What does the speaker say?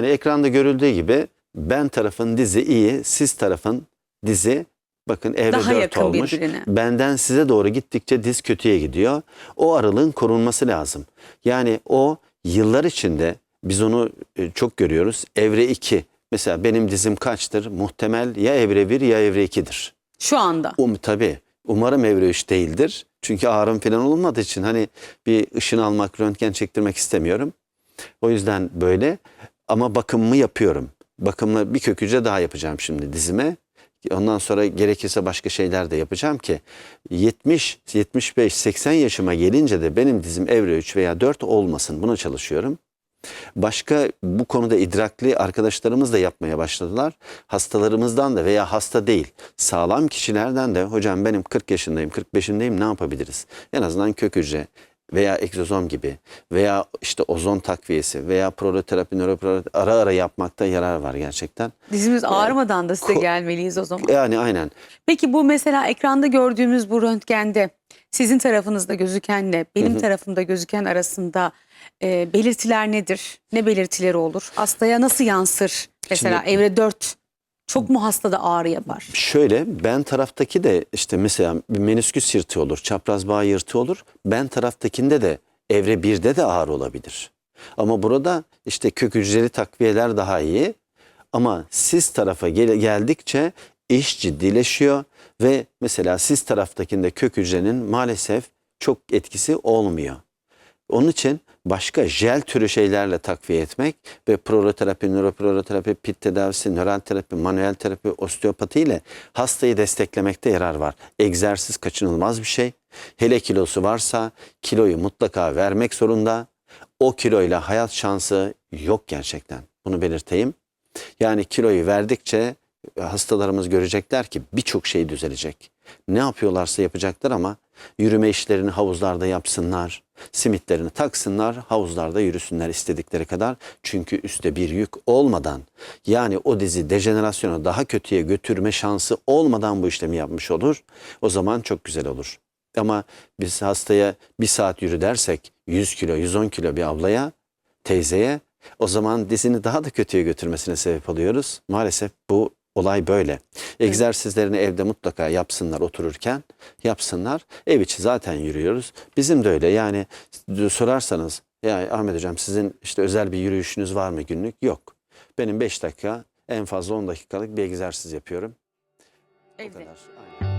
Yani ekranda görüldüğü gibi ben tarafın dizi iyi, siz tarafın dizi bakın evre Daha 4 yakın olmuş. birbirine. Benden size doğru gittikçe diz kötüye gidiyor. O aralığın korunması lazım. Yani o yıllar içinde biz onu e, çok görüyoruz. Evre 2 mesela benim dizim kaçtır? Muhtemel ya evre 1 ya evre 2'dir. Şu anda. Um, tabii. Umarım evre 3 değildir. Çünkü ağrım falan olmadığı için hani bir ışın almak, röntgen çektirmek istemiyorum. O yüzden böyle ama bakımımı yapıyorum. Bakımla bir kök daha yapacağım şimdi dizime. Ondan sonra gerekirse başka şeyler de yapacağım ki 70, 75, 80 yaşıma gelince de benim dizim evre 3 veya 4 olmasın. Buna çalışıyorum. Başka bu konuda idrakli arkadaşlarımız da yapmaya başladılar. Hastalarımızdan da veya hasta değil sağlam kişilerden de hocam benim 40 yaşındayım 45'indeyim ne yapabiliriz? En azından kök hücre veya egzozom gibi veya işte ozon takviyesi veya proloterapi, nöroproloterapi ara ara yapmakta yarar var gerçekten. Dizimiz ağrımadan da size gelmeliyiz o zaman. Yani aynen Peki bu mesela ekranda gördüğümüz bu röntgende sizin tarafınızda gözükenle benim tarafımda gözüken arasında e, belirtiler nedir? Ne belirtileri olur? Hastaya nasıl yansır? Mesela Şimdi- evre 4 çok mu hastada ağrı yapar? Şöyle ben taraftaki de işte mesela menisküs yırtığı olur, çapraz bağ yırtığı olur. Ben taraftakinde de evre 1'de de ağrı olabilir. Ama burada işte kök hücreli takviyeler daha iyi. Ama siz tarafa gel- geldikçe iş ciddileşiyor ve mesela siz taraftakinde kök hücrenin maalesef çok etkisi olmuyor. Onun için başka jel türü şeylerle takviye etmek ve proloterapi, nöroproloterapi, pit tedavisi, nöral terapi, manuel terapi, osteopati ile hastayı desteklemekte yarar var. Egzersiz kaçınılmaz bir şey. Hele kilosu varsa kiloyu mutlaka vermek zorunda. O kiloyla hayat şansı yok gerçekten. Bunu belirteyim. Yani kiloyu verdikçe hastalarımız görecekler ki birçok şey düzelecek. Ne yapıyorlarsa yapacaklar ama yürüme işlerini havuzlarda yapsınlar. Simitlerini taksınlar, havuzlarda yürüsünler istedikleri kadar. Çünkü üstte bir yük olmadan yani o dizi dejenerasyona daha kötüye götürme şansı olmadan bu işlemi yapmış olur. O zaman çok güzel olur. Ama biz hastaya bir saat yürü dersek 100 kilo, 110 kilo bir ablaya, teyzeye o zaman dizini daha da kötüye götürmesine sebep oluyoruz. Maalesef bu olay böyle. Egzersizlerini evde mutlaka yapsınlar otururken yapsınlar. Ev içi zaten yürüyoruz. Bizim de öyle yani sorarsanız ya Ahmet Hocam sizin işte özel bir yürüyüşünüz var mı günlük? Yok. Benim 5 dakika en fazla 10 dakikalık bir egzersiz yapıyorum. O Evde. kadar. Aynen.